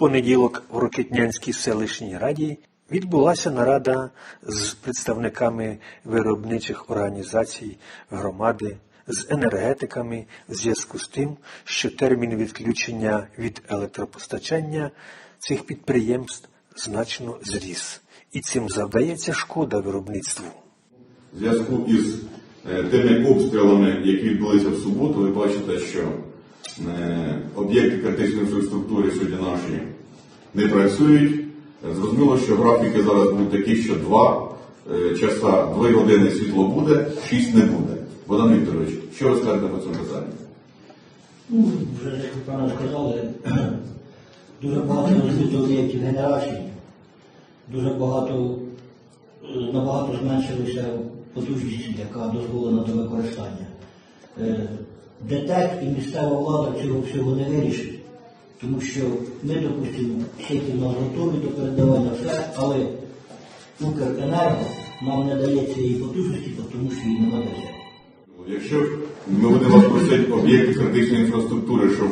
понеділок в Рокетнянській селищній раді відбулася нарада з представниками виробничих організацій громади, з енергетиками в зв'язку з тим, що термін відключення від електропостачання цих підприємств значно зріс, і цим завдається шкода виробництву. В зв'язку із е, тими обстрілами, які відбулися в суботу, ви бачите, що е, об'єкти критичної інфраструктури сьогодні наші не працюють. Зрозуміло, що графіки зараз будуть такі, що два е, часа, дві години світло буде, шість не буде. Богдан Вікторович, що ви скажете по цьому питанню? Ну, вже як ви правильно сказали, дуже багато об'єктів генерації, дуже багато, е, набагато зменшилася потужність, яка дозволена до використання. Е, ДТЕК і місцева влада цього всього не вирішить, тому що ми, допустимо, сіті в нас готові до передавання все, але Укренерго нам не дає цієї потужності, тому що її не надається. Якщо ми будемо просити об'єкти критичної інфраструктури, щоб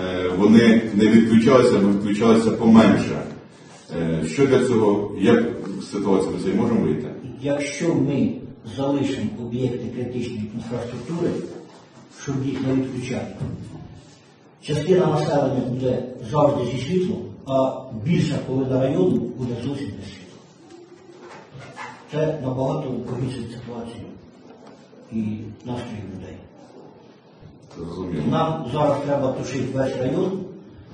е, вони не відключалися, або відключалися поменше, е, що для цього, як ситуація до цієї можемо вийти? Якщо ми залишимо об'єкти критичної інфраструктури, щоб їх не відключати, частина населення буде завжди зі світлом, а більша половина району буде зовсім без світла. Це набагато погіршить ситуацію і настрої людей. Нам зараз треба тушити весь район,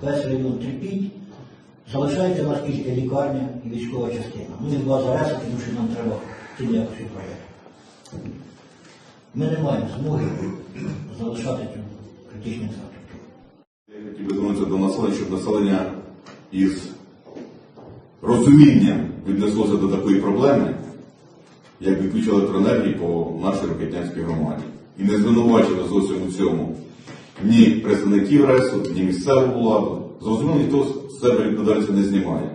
весь район терпіть. Залишається у нас тільки лікарня і військова частина. Ну і два зареси, тому що нам треба цим якось управляти. Ми не маємо змоги залишати цю критичну інфраструктуру. Я хотів би звернутися до населення, щоб населення із розумінням віднеслося до такої проблеми, як відключення електроенергії по нашій Рокетнянській громаді. І не звинувачено зовсім у цьому ні представників РЕСу, ні місцеву владу. Зрозуміло, ніхто з себе відповідальності не знімає.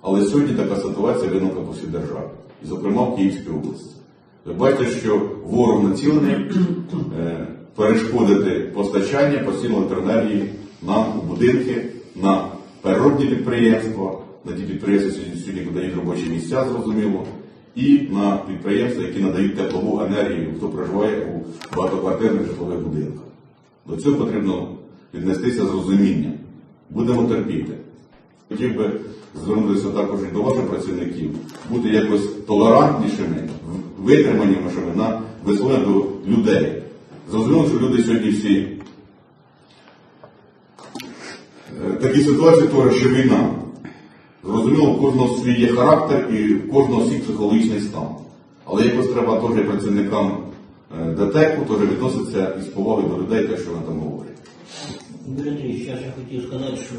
Але сьогодні така ситуація виникла по всій державі, і, зокрема в Київській області. Ви бачите, що ворог націлений е, перешкодити постачання постійно електроенергії нам у будинки, на переробні підприємства, на ті підприємства, сьогодні дають робочі місця, зрозуміло, і на підприємства, які надають теплову енергію, хто проживає у багатоквартирних житлових будинках. До цього потрібно віднестися з розумінням. Будемо терпіти. Хотів би звернутися також і до ваших працівників, бути якось толерантнішими, витриманішими на висловлення до людей. Зрозуміло, що люди сьогодні всі такі ситуації творять, що війна. Зрозуміло, у кожного свій є характер і у кожного свій психологічний стан. Але якось треба теж працівникам е, ДТЕКу теж відноситися із повагою до людей, те, що вони там говорять. Андрійович, я ще хотів сказати, що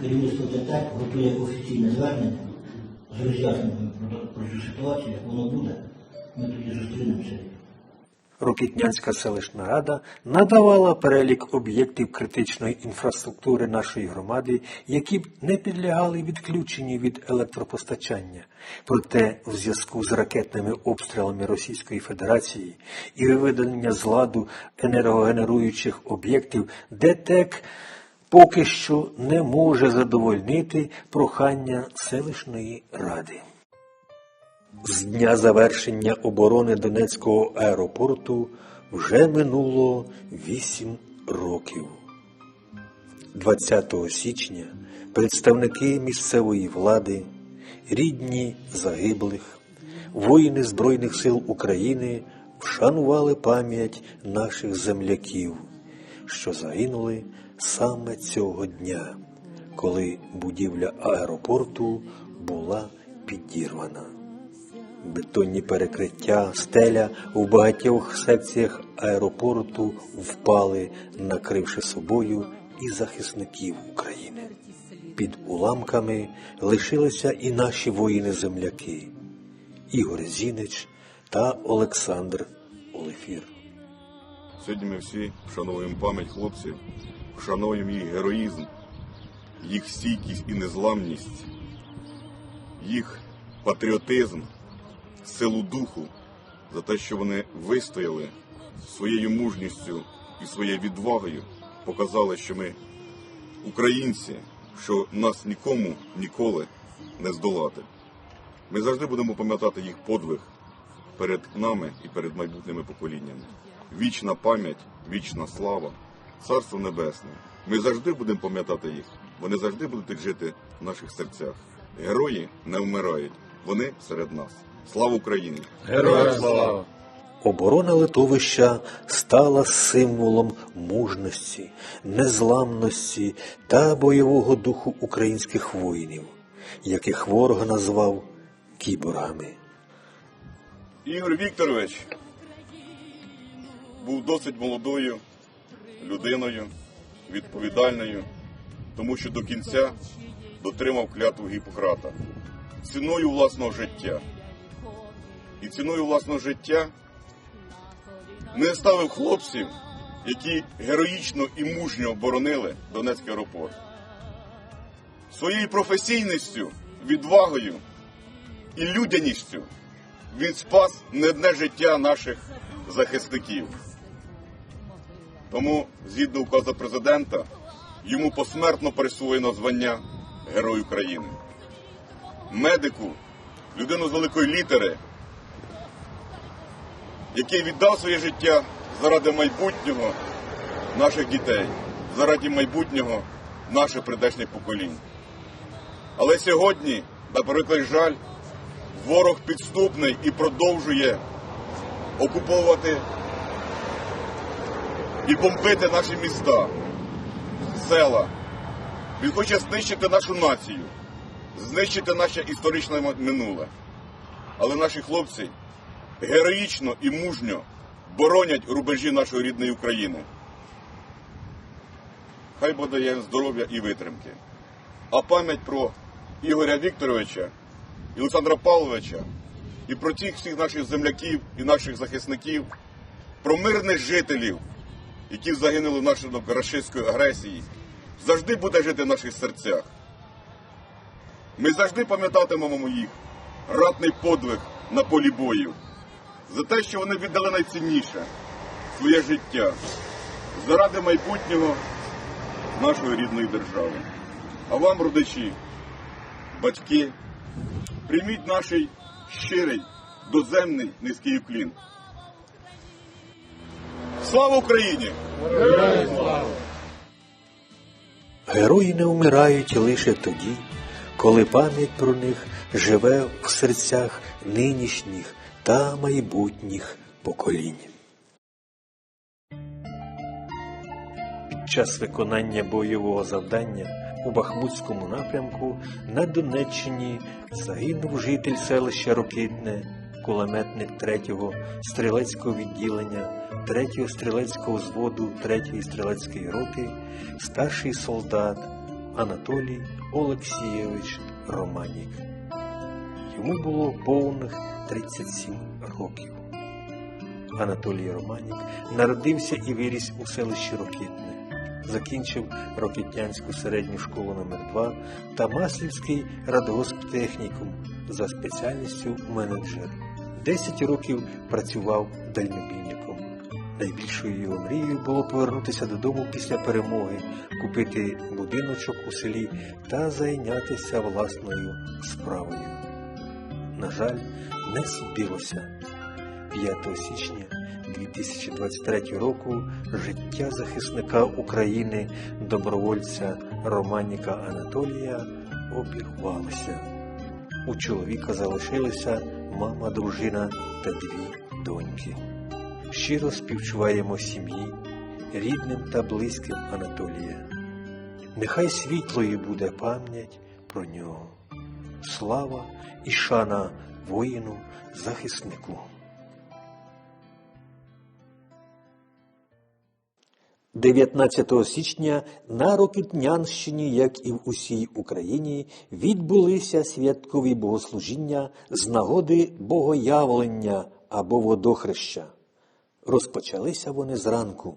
керівництво ДТЕК готує офіційне звернення з роз'ясненням про цю ситуацію, як воно буде. Ми тоді зустрінемося. Рокітнянська селищна рада надавала перелік об'єктів критичної інфраструктури нашої громади, які б не підлягали відключенню від електропостачання. Проте, в зв'язку з ракетними обстрілами Російської Федерації і виведення з ладу енергогенеруючих об'єктів, ДТЕК поки що не може задовольнити прохання селищної ради. З дня завершення оборони Донецького аеропорту вже минуло 8 років. 20 січня представники місцевої влади, рідні загиблих, воїни Збройних сил України вшанували пам'ять наших земляків, що загинули саме цього дня, коли будівля аеропорту була підірвана. Бетонні перекриття, стеля у багатьох секціях аеропорту впали, накривши собою і захисників України. Під уламками лишилися і наші воїни-земляки Ігор Зінич та Олександр Олефір. Сьогодні ми всі вшановуємо пам'ять хлопців, вшановуємо їх героїзм, їх стійкість і незламність, їх патріотизм, силу духу за те, що вони вистояли своєю мужністю і своєю відвагою, показали, що ми українці, що нас нікому ніколи не здолати. Ми завжди будемо пам'ятати їх подвиг перед нами і перед майбутніми поколіннями. Вічна пам'ять, вічна слава, царство небесне. Ми завжди будемо пам'ятати їх. Вони завжди будуть жити в наших серцях. Герої не вмирають. Вони серед нас. Слава Україні! Героям слава! Оборона литовища стала символом мужності, незламності та бойового духу українських воїнів, яких ворог назвав кіборгами. Ігор Вікторович був досить молодою людиною, відповідальною, тому що до кінця дотримав клятву Гіппократа ціною власного життя. І ціною власного життя не ставив хлопців, які героїчно і мужньо боронили Донецький аеропорт. Своєю професійністю, відвагою і людяністю він спас не одне життя наших захисників. Тому, згідно указу президента, йому посмертно присвоєно звання Герой України. Медику, людину з великої літери, який віддав своє життя заради майбутнього наших дітей, заради майбутнього наших прийдешніх поколінь. Але сьогодні, на жаль, ворог підступний і продовжує окуповувати і бомбити наші міста, села. Він хоче знищити нашу націю, знищити наше історичне минуле. Але наші хлопці героїчно і мужньо боронять рубежі нашої рідної України. Хай буде їм здоров'я і витримки. А пам'ять про Ігоря Вікторовича і Олександра Павловича, і про тих всіх наших земляків і наших захисників, про мирних жителів, які загинули внаслідок рашистської агресії, завжди буде жити в наших серцях. Ми завжди пам'ятатимемо їх ратний подвиг на полі бою, за те, що вони віддали найцінніше своє життя заради майбутнього нашої рідної держави. А вам, родичі, батьки, прийміть наш щирий, доземний низький уклін. Слава Україні! Герої не вмирають лише тоді, коли пам'ять про них живе в серцях нинішніх та майбутніх поколінь. Під час виконання бойового завдання у Бахмутському напрямку на Донеччині загинув житель селища Рокитне, кулеметник 3-го стрілецького відділення 3-го стрілецького зводу 3-ї стрілецької роти, старший солдат Анатолій Олексійович Романік. Йому було повних 37 років. Анатолій Романік народився і виріс у селищі Рокитне. Закінчив Рокитнянську середню школу номер 2 та Маслівський радгосптехнікум за спеціальністю менеджер. 10 років працював дальнобійником. Найбільшою його мрією було повернутися додому після перемоги, купити будиночок у селі та зайнятися власною справою. На жаль, не збилося. 5 січня 2023 року життя захисника України, добровольця Романіка Анатолія обірвалося. У чоловіка залишилися мама, дружина та дві доньки. Щиро співчуваємо сім'ї, рідним та близьким Анатолія. Нехай світлою буде пам'ять про нього. Слава і шана воїну захиснику. 19 січня на Рокитнянщині, як і в усій Україні, відбулися святкові богослужіння з нагоди богоявлення або водохреща. Розпочалися вони зранку.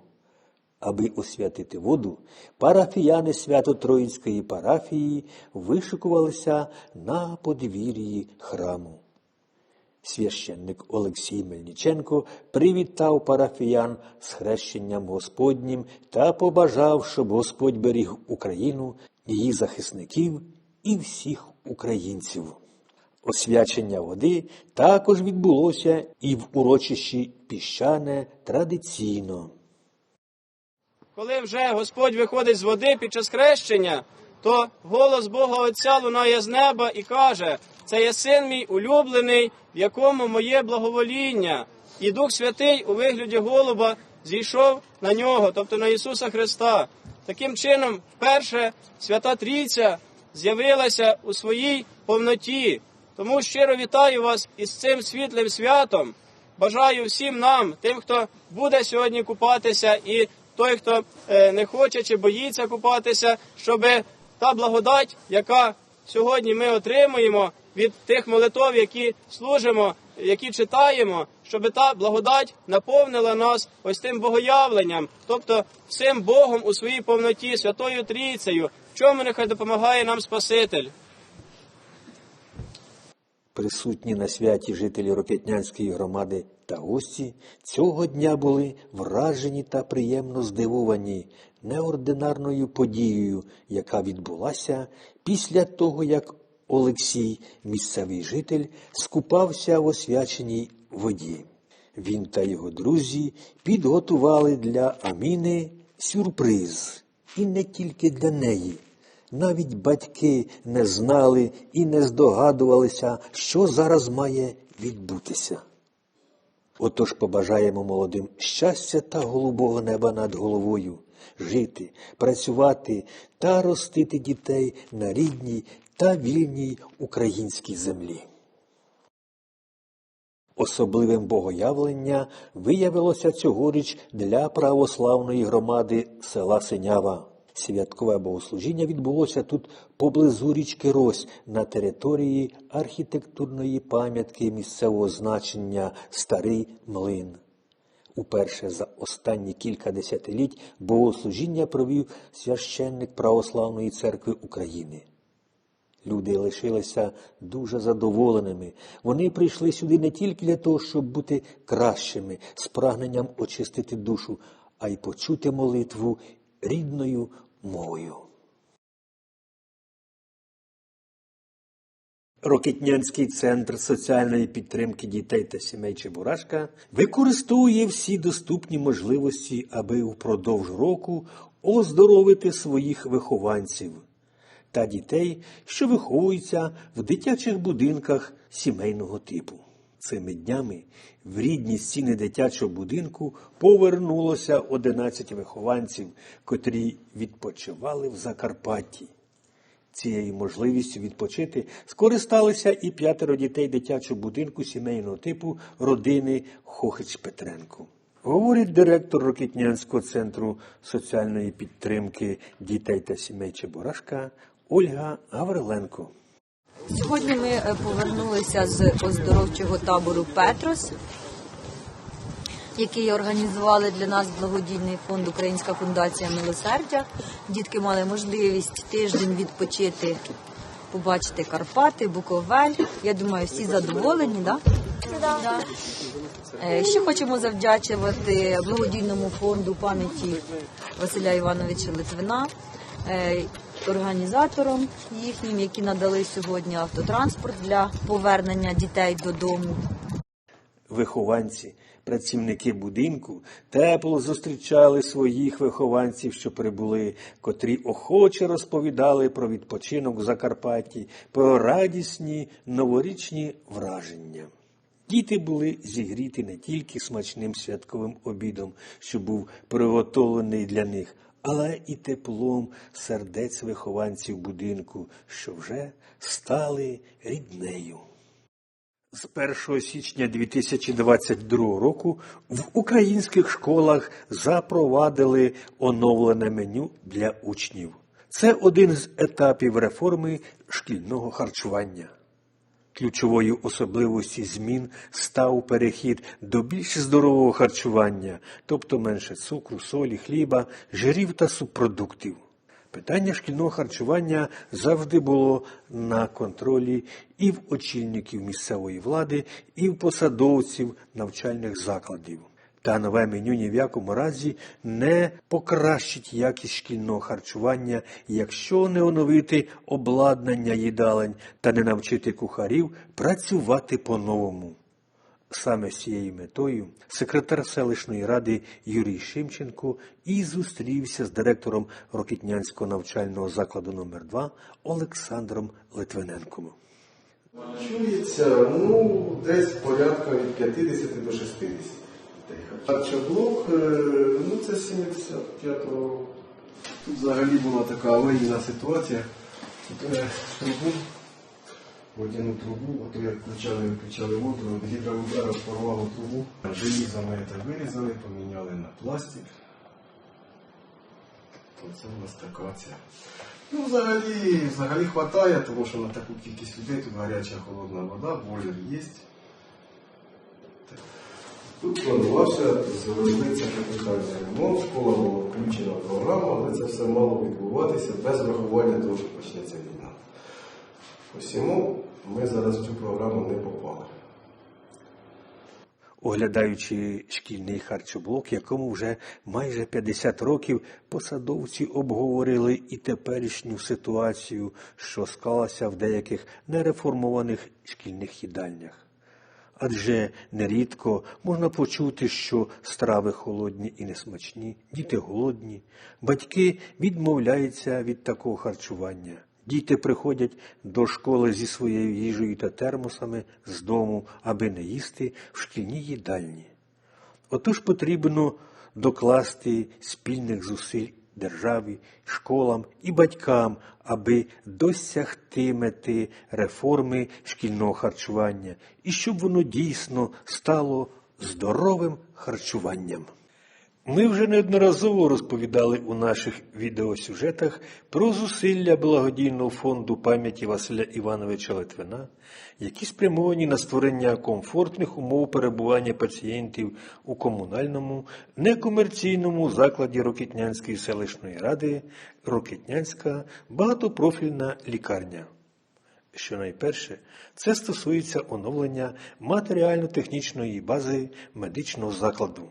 Аби освятити воду, парафіяни Свято-Троїцької парафії вишикувалися на подвір'ї храму. Священник Олексій Мельниченко привітав парафіян з хрещенням Господнім та побажав, щоб Господь беріг Україну, її захисників і всіх українців. Освячення води також відбулося і в урочищі піщане традиційно. Коли вже Господь виходить з води під час хрещення, то голос Бога Отця лунає з неба і каже: Це є син мій улюблений, в якому моє благовоління. І Дух Святий у вигляді голуба зійшов на нього, тобто на Ісуса Христа. Таким чином, вперше Свята Трійця з'явилася у своїй повноті. Тому щиро вітаю вас із цим світлим святом. Бажаю всім нам, тим, хто буде сьогодні купатися, і той, хто е, не хоче чи боїться купатися, щоб та благодать, яка сьогодні ми отримуємо від тих молитов, які служимо, які читаємо, щоб та благодать наповнила нас ось тим богоявленням, тобто всім Богом у своїй повноті, Святою Трійцею, в чому нехай допомагає нам Спаситель. Присутні на святі жителі Рокетнянської громади та гості цього дня були вражені та приємно здивовані неординарною подією, яка відбулася після того, як Олексій, місцевий житель, скупався в освяченій воді. Він та його друзі підготували для Аміни сюрприз, і не тільки для неї. Навіть батьки не знали і не здогадувалися, що зараз має відбутися. Отож побажаємо молодим щастя та голубого неба над головою, жити, працювати та ростити дітей на рідній та вільній українській землі. Особливим богоявлення виявилося цьогоріч для православної громади села Синява. Святкове богослужіння відбулося тут поблизу річки Рось на території архітектурної пам'ятки місцевого значення Старий Млин. Уперше за останні кілька десятиліть богослужіння провів священник Православної церкви України. Люди лишилися дуже задоволеними. Вони прийшли сюди не тільки для того, щоб бути кращими, з прагненням очистити душу, а й почути молитву рідною мовою. Рокетнянський центр соціальної підтримки дітей та сімей Чебурашка використовує всі доступні можливості, аби впродовж року оздоровити своїх вихованців та дітей, що виховуються в дитячих будинках сімейного типу. Цими днями в рідні стіни дитячого будинку повернулося 11 вихованців, котрі відпочивали в Закарпатті. Цією можливістю відпочити скористалися і п'ятеро дітей дитячого будинку сімейного типу родини Хохич Петренко. Говорить директор Рокітнянського центру соціальної підтримки дітей та сімей Чебурашка Ольга Гавриленко. Сьогодні ми е, повернулися з оздоровчого табору Петрос, який організували для нас благодійний фонд Українська фундація милосердя. Дітки мали можливість тиждень відпочити, побачити Карпати, Буковель. Я думаю, всі задоволені, да? Да. Е, Ще хочемо завдячувати благодійному фонду пам'яті Василя Івановича Литвина, е, організаторам їхнім, які надали сьогодні автотранспорт для повернення дітей додому. Вихованці, працівники будинку тепло зустрічали своїх вихованців, що прибули, котрі охоче розповідали про відпочинок в Закарпатті, про радісні новорічні враження. Діти були зігріті не тільки смачним святковим обідом, що був приготовлений для них, але і теплом сердець вихованців будинку, що вже стали ріднею. З 1 січня 2022 року в українських школах запровадили оновлене меню для учнів. Це один з етапів реформи шкільного харчування. Ключовою особливості змін став перехід до більш здорового харчування, тобто менше цукру, солі, хліба, жирів та субпродуктів. Питання шкільного харчування завжди було на контролі і в очільників місцевої влади, і в посадовців навчальних закладів. Та нове меню ні в якому разі не покращить якість шкільного харчування, якщо не оновити обладнання їдалень та не навчити кухарів працювати по-новому. Саме з цією метою секретар селищної ради Юрій Шимченко і зустрівся з директором Рокітнянського навчального закладу номер 2 Олександром Литвиненком. Чується, ну, десь порядка від 50 до 60 дітей. Харчоблок, е, ну це 75-го. Тут взагалі була така аварійна ситуація. Трубу, водяну трубу, от як включали, виключали воду, гідроударом порвало трубу. Желізо ми це вирізали, поміняли на пластик. Оце у нас така ця. Ну, взагалі, взагалі хватає, тому що на таку кількість людей тут гаряча холодна вода, бойлер є. Тут планувався зробитися капітальний ремонт, школа була включена в програму, але це все мало відбуватися без врахування того, що почнеться війна. Посіму ми зараз в цю програму не попали. Оглядаючи шкільний харчоблок, якому вже майже 50 років, посадовці обговорили і теперішню ситуацію, що склалася в деяких нереформованих шкільних їдальнях. Адже нерідко можна почути, що страви холодні і несмачні, діти голодні, батьки відмовляються від такого харчування. Діти приходять до школи зі своєю їжею та термосами з дому, аби не їсти в шкільній їдальні. Отож потрібно докласти спільних зусиль державі, школам і батькам, аби досягти мети реформи шкільного харчування і щоб воно дійсно стало здоровим харчуванням. Ми вже неодноразово розповідали у наших відеосюжетах про зусилля благодійного фонду пам'яті Василя Івановича Литвина, які спрямовані на створення комфортних умов перебування пацієнтів у комунальному некомерційному закладі Рокітнянської селищної ради Рокітнянська багатопрофільна лікарня. Що найперше, це стосується оновлення матеріально-технічної бази медичного закладу.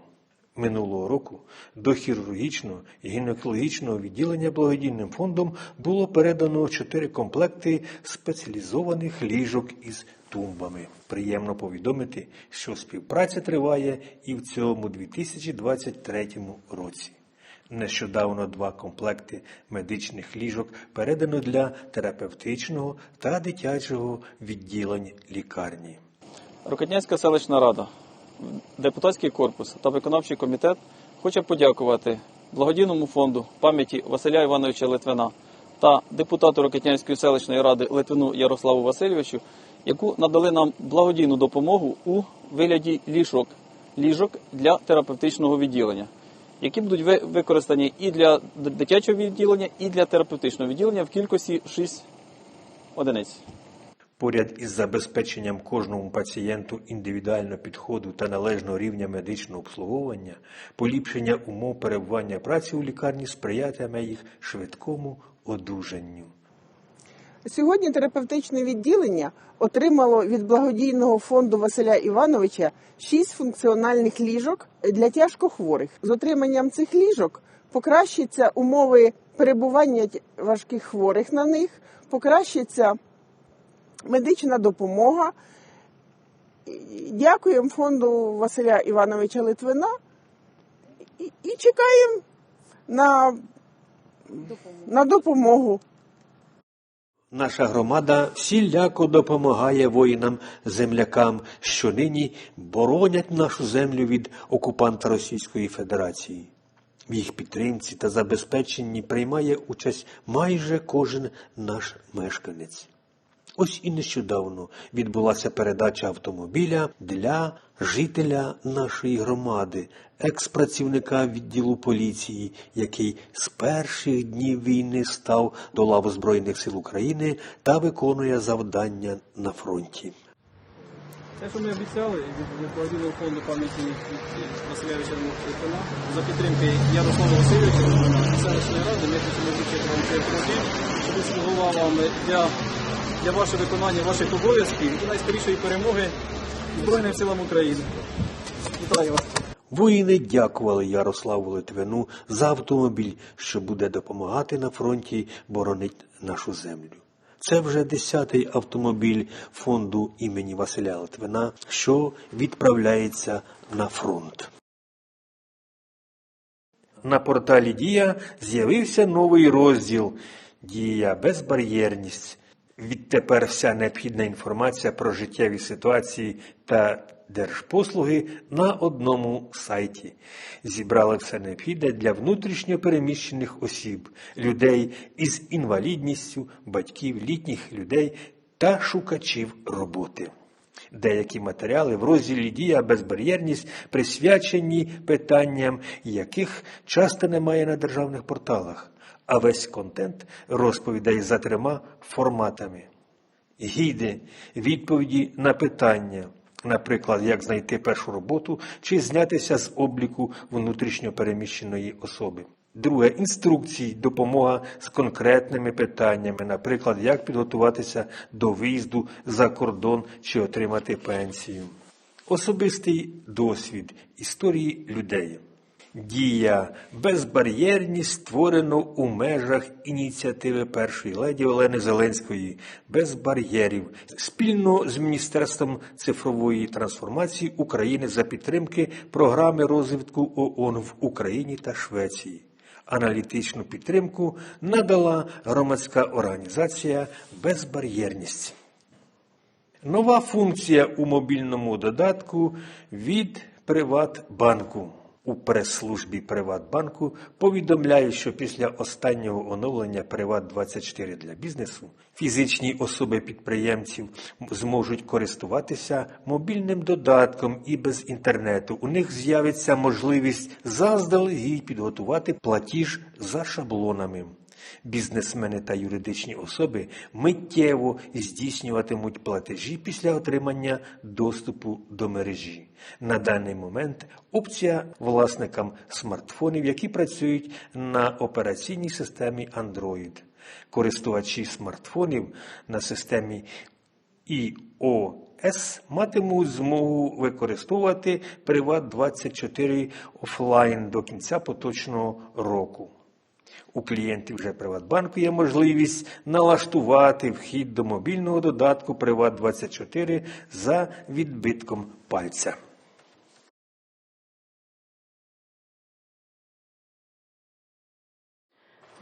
Минулого року до хірургічного і гінекологічного відділення благодійним фондом було передано чотири комплекти спеціалізованих ліжок із тумбами. Приємно повідомити, що співпраця триває і в цьому 2023 році. Нещодавно два комплекти медичних ліжок передано для терапевтичного та дитячого відділень лікарні. Рокотнянська селищна рада, депутатський корпус та виконавчий комітет хоче подякувати благодійному фонду пам'яті Василя Івановича Литвина та депутату Рокетнянської селищної ради Литвину Ярославу Васильовичу, яку надали нам благодійну допомогу у вигляді ліжок, ліжок для терапевтичного відділення, які будуть використані і для дитячого відділення, і для терапевтичного відділення в кількості 6 одиниць. Поряд із забезпеченням кожному пацієнту індивідуального підходу та належного рівня медичного обслуговування, поліпшення умов перебування праці у лікарні сприятиме їх швидкому одужанню. Сьогодні терапевтичне відділення отримало від благодійного фонду Василя Івановича шість функціональних ліжок для тяжкохворих. З отриманням цих ліжок покращаться умови перебування важких хворих на них, покращиться медична допомога. Дякуємо фонду Василя Івановича Литвина і, і чекаємо на, на допомогу. Наша громада всіляко допомагає воїнам-землякам, що нині боронять нашу землю від окупанта Російської Федерації. В їх підтримці та забезпеченні приймає участь майже кожен наш мешканець. Ось і нещодавно відбулася передача автомобіля для жителя нашої громади, екс-працівника відділу поліції, який з перших днів війни став до лав Збройних сил України та виконує завдання на фронті. Те, що ми обіцяли від благодійного фонду пам'яті Василевича Литвина за підтримки Ярослава Васильовича, селищної ради, ми хочемо вручити вам цей автомобіль, щоб слугував вам для, для вашого виконання ваших обов'язків і найскорішої перемоги Збройним силам України. Вітаю вас! Воїни дякували Ярославу Литвину за автомобіль, що буде допомагати на фронті боронити нашу землю. Це вже десятий автомобіль фонду імені Василя Литвина, що відправляється на фронт. На порталі Дія з'явився новий розділ Дія безбар'єрність. Відтепер вся необхідна інформація про життєві ситуації та держпослуги на одному сайті. Зібрали все необхідне для внутрішньо переміщених осіб, людей із інвалідністю, батьків, літніх людей та шукачів роботи. Деякі матеріали в розділі Дія безбар'єрність присвячені питанням, яких часто немає на державних порталах, а весь контент розповідає за трьома форматами. Гіди, відповіді на питання, наприклад, як знайти першу роботу чи знятися з обліку внутрішньо переміщеної особи. Друге інструкції, допомога з конкретними питаннями, наприклад, як підготуватися до виїзду за кордон чи отримати пенсію. Особистий досвід історії людей. Дія безбар'єрність створено у межах ініціативи першої леді Олени Зеленської без бар'єрів спільно з Міністерством цифрової трансформації України за підтримки програми розвитку ООН в Україні та Швеції. Аналітичну підтримку надала громадська організація Безбар'єрність. Нова функція у мобільному додатку від Приватбанку. У прес-службі Приватбанку повідомляють, що після останнього оновлення Приват24 для бізнесу фізичні особи підприємців зможуть користуватися мобільним додатком і без інтернету. У них з'явиться можливість заздалегідь підготувати платіж за шаблонами. Бізнесмени та юридичні особи миттєво здійснюватимуть платежі після отримання доступу до мережі. На даний момент опція власникам смартфонів, які працюють на операційній системі Android. Користувачі смартфонів на системі iOS матимуть змогу використовувати Приват24 офлайн до кінця поточного року. У клієнтів вже Приватбанку є можливість налаштувати вхід до мобільного додатку Приват24 за відбитком пальця.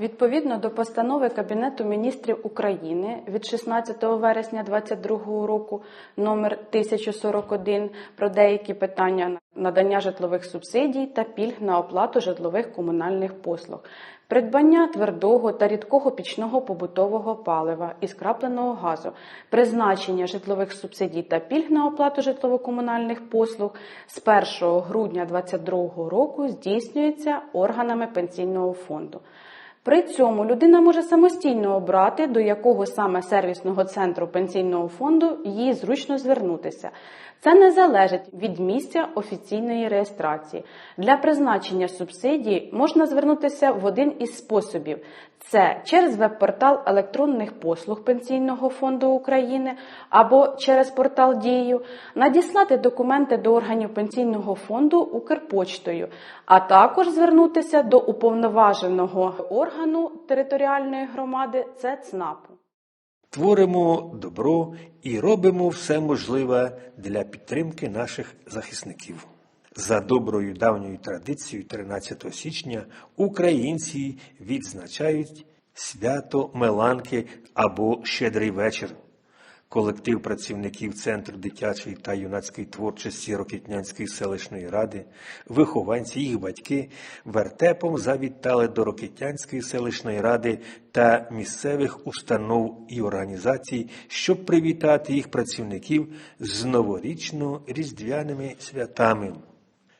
Відповідно до постанови Кабінету міністрів України від 16 вересня 2022 року номер 1041 про деякі питання надання житлових субсидій та пільг на оплату житлових комунальних послуг, придбання твердого та рідкого пічного побутового палива і скрапленого газу, призначення житлових субсидій та пільг на оплату житлово-комунальних послуг з 1 грудня 2022 року здійснюється органами пенсійного фонду. При цьому людина може самостійно обрати, до якого саме сервісного центру пенсійного фонду їй зручно звернутися. Це не залежить від місця офіційної реєстрації. Для призначення субсидій можна звернутися в один із способів: це через веб-портал електронних послуг Пенсійного фонду України або через портал Дію, надіслати документи до органів пенсійного фонду Укрпочтою, а також звернутися до уповноваженого органу територіальної громади це ЦНАПу. Творимо добро і робимо все можливе для підтримки наших захисників. За доброю давньою традицією 13 січня українці відзначають свято Меланки або Щедрий вечір. Колектив працівників Центру дитячої та юнацької творчості Рокітнянської селищної ради, вихованці, їх батьки вертепом завітали до Рокітнянської селищної ради та місцевих установ і організацій, щоб привітати їх працівників з новорічно-різдвяними святами.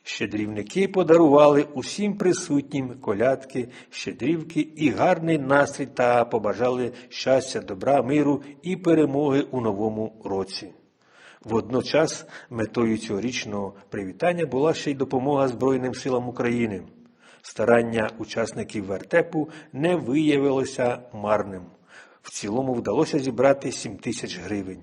Щедрівники подарували усім присутнім колядки, щедрівки і гарний настрій та побажали щастя, добра, миру і перемоги у новому році. Водночас метою цьогорічного привітання була ще й допомога Збройним силам України. Старання учасників вертепу не виявилося марним. В цілому вдалося зібрати 7 тисяч гривень.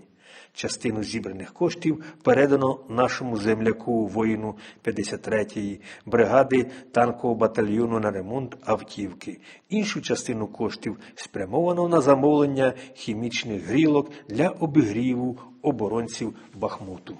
Частину зібраних коштів передано нашому земляку воїну 53-ї бригади танкового батальйону на ремонт автівки. Іншу частину коштів спрямовано на замовлення хімічних грілок для обігріву оборонців Бахмуту.